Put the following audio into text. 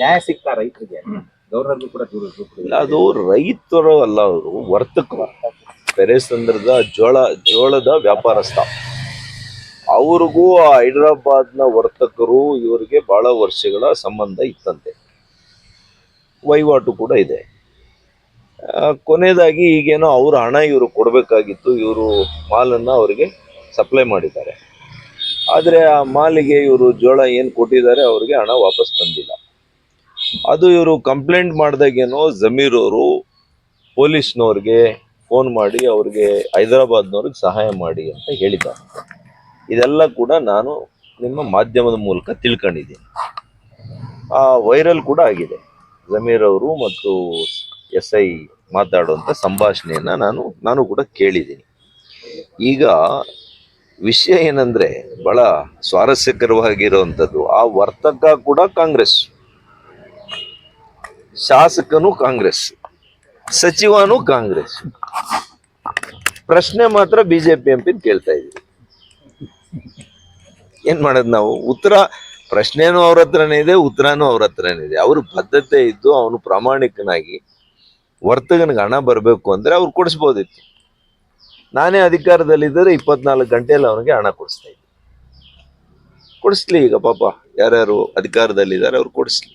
ನ್ಯಾಯ ಸಿಗ್ತಾ ರೈತರಿಗೆ. ಗೌರ್ನರ್ಗೂ ಕೂಡ ದೂರ ಇಲ್ಲ ಅದು ರೈತರು ಅಲ್ಲ ಅವರು ವರ್ತಕರು ಸಂದರ್ಭದ ಜೋಳ ಜೋಳದ ವ್ಯಾಪಾರಸ್ಥ. ಅವ್ರಿಗೂ ಆ ಹೈದರಾಬಾದ್ನ ವರ್ತಕರು ಇವರಿಗೆ ಬಹಳ ವರ್ಷಗಳ ಸಂಬಂಧ ಇತ್ತಂತೆ. ವಹಿವಾಟು ಕೂಡ ಇದೆ. ಕೊನೆಯದಾಗಿ ಈಗೇನೋ ಅವ್ರ ಹಣ ಇವರು ಕೊಡಬೇಕಾಗಿತ್ತು ಇವರು ಮಾಲನ್ನು ಅವರಿಗೆ ಸಪ್ಲೈ ಮಾಡಿದ್ದಾರೆ. ಆದರೆ ಆ ಮಾಲಿಗೆ ಇವರು ಜೋಳ ಏನು ಕೊಟ್ಟಿದ್ದಾರೆ ಅವರಿಗೆ ಹಣ ವಾಪಸ್ ಬಂದಿಲ್ಲ. ಅದು ಇವರು ಕಂಪ್ಲೇಂಟ್ ಮಾಡಿದಾಗೇನೋ ಜಮೀರ್ ಅವರು ಪೊಲೀಸ್ನವ್ರಿಗೆ ಫೋನ್ ಮಾಡಿ ಅವ್ರಿಗೆ ಹೈದರಾಬಾದ್ನವ್ರಿಗೆ ಸಹಾಯ ಮಾಡಿ ಅಂತ ಹೇಳಿದ್ದಾರೆ. ಇದೆಲ್ಲ ಕೂಡ ನಾನು ನಿಮ್ಮ ಮಾಧ್ಯಮದ ಮೂಲಕ ತಿಳ್ಕೊಂಡಿದ್ದೀನಿ. ಆ ವೈರಲ್ ಕೂಡ ಆಗಿದೆ. ಜಮೀರ್ ಅವರು ಮತ್ತು ಎಸ್ ಐ ಮಾತಾಡುವಂಥ ಸಂಭಾಷಣೆಯನ್ನು ನಾನು ನಾನು ಕೂಡ ಕೇಳಿದ್ದೀನಿ. ಈಗ ವಿಷಯ ಏನಂದರೆ ಭಾಳ ಸ್ವಾರಸ್ಯಕರವಾಗಿರುವಂಥದ್ದು ಆ ವರ್ತಕ ಕೂಡ ಕಾಂಗ್ರೆಸ್. ಶಾಸಕನು ಕಾಂಗ್ರೆಸ್, ಸಚಿವನು ಕಾಂಗ್ರೆಸ್. ಪ್ರಶ್ನೆ ಮಾತ್ರ ಬಿಜೆಪಿ ಎಂ ಕೇಳ್ತಾ ಇದ್ದೀವಿ. ಏನ್ ಮಾಡೋದು ನಾವು? ಉತ್ತರ ಪ್ರಶ್ನೆನೂ ಅವ್ರ ಹತ್ರನೇ ಇದೆ, ಉತ್ತರನೂ ಅವ್ರ ಹತ್ರನೇ ಇದೆ. ಅವ್ರ ಬದ್ಧತೆ ಇದ್ದು ಅವನು ಪ್ರಾಮಾಣಿಕನಾಗಿ ವರ್ತಕನಿಗೆ ಹಣ ಬರಬೇಕು ಅಂದ್ರೆ ಅವ್ರು ಕೊಡಿಸ್ಬೋದಿತ್ತು. ನಾನೇ ಅಧಿಕಾರದಲ್ಲಿದ್ದರೆ ಇಪ್ಪತ್ನಾಲ್ಕು ಗಂಟೆಯಲ್ಲಿ ಅವನಿಗೆ ಹಣ ಕೊಡಿಸ್ತಾ ಇದ್ದೆ. ಕೊಡಿಸ್ಲಿ ಈಗ ಪಾಪ. ಯಾರ್ಯಾರು ಅಧಿಕಾರದಲ್ಲಿದ್ದಾರೆ ಅವ್ರು ಕೊಡಿಸ್ಲಿ.